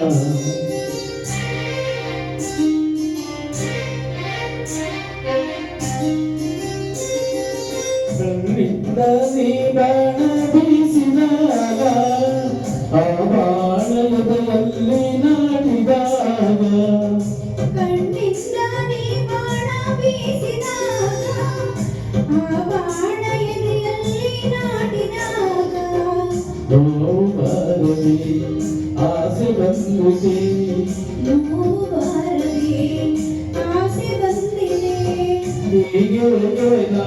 ಕಣ್ಣಿಂದ ನೀ ಬಾಣ ಬೀಸಿದಾಗ ಆಸೆ ಬಂದಿದೆ ನೋವು ಬಾರದೆ ಆಸೆ ಬಂದಿದೆ ಹೀಗೆ ನಾ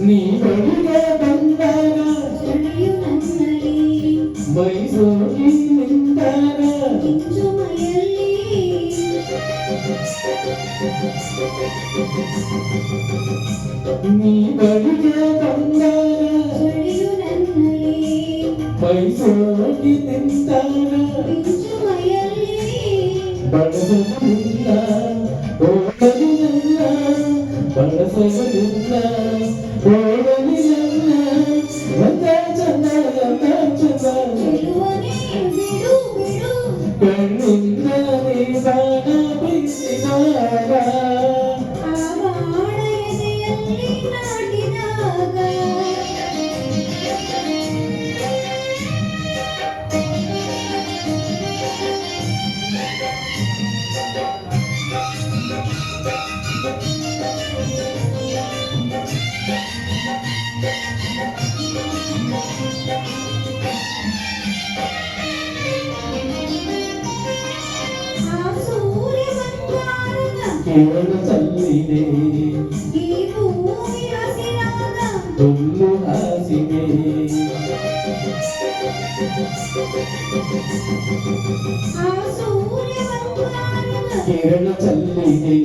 నీ ఎదుగా బందానా మైసూరి నిందానా నీ బడిగా బందానా మైసూరి నిందానా బడదు నిందా ఓ బడదు പെണ്ണിന്റെ కోల తల్లినే దుమ్ము హాసినే కిరణ తల్లినే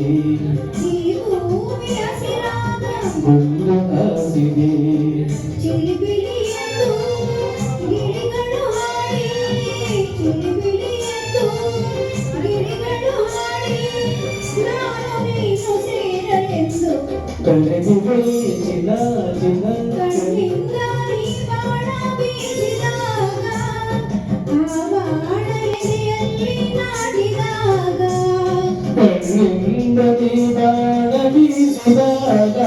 గుమ్ము హాసినే ಕಣ್ಣಿಂದ ನೀ ಬಾಣ ಬೀಸಿದಾಗ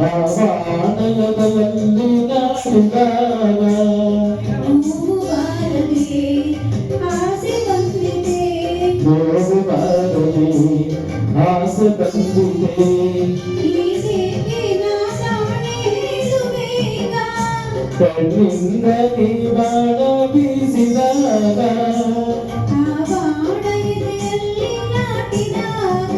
ಆ ಬಾಣಯದಲ್ಲಿ ನಾಟಿದಾಗ ನೋವು ಬಾರದೆ ಆಸೆ ಬಂದಿದೆ ನೋವು ಬಾರದೆ ಆಸೆ ಬಂದಿದೆ ಕಣ್ಣಿಂದ ನೀ ಬಾಣ ಬೀಸಿದಾಗ ಆ ಬಾಣ ಎದೆಯಲ್ಲಿ ನಾಟಿದಾಗ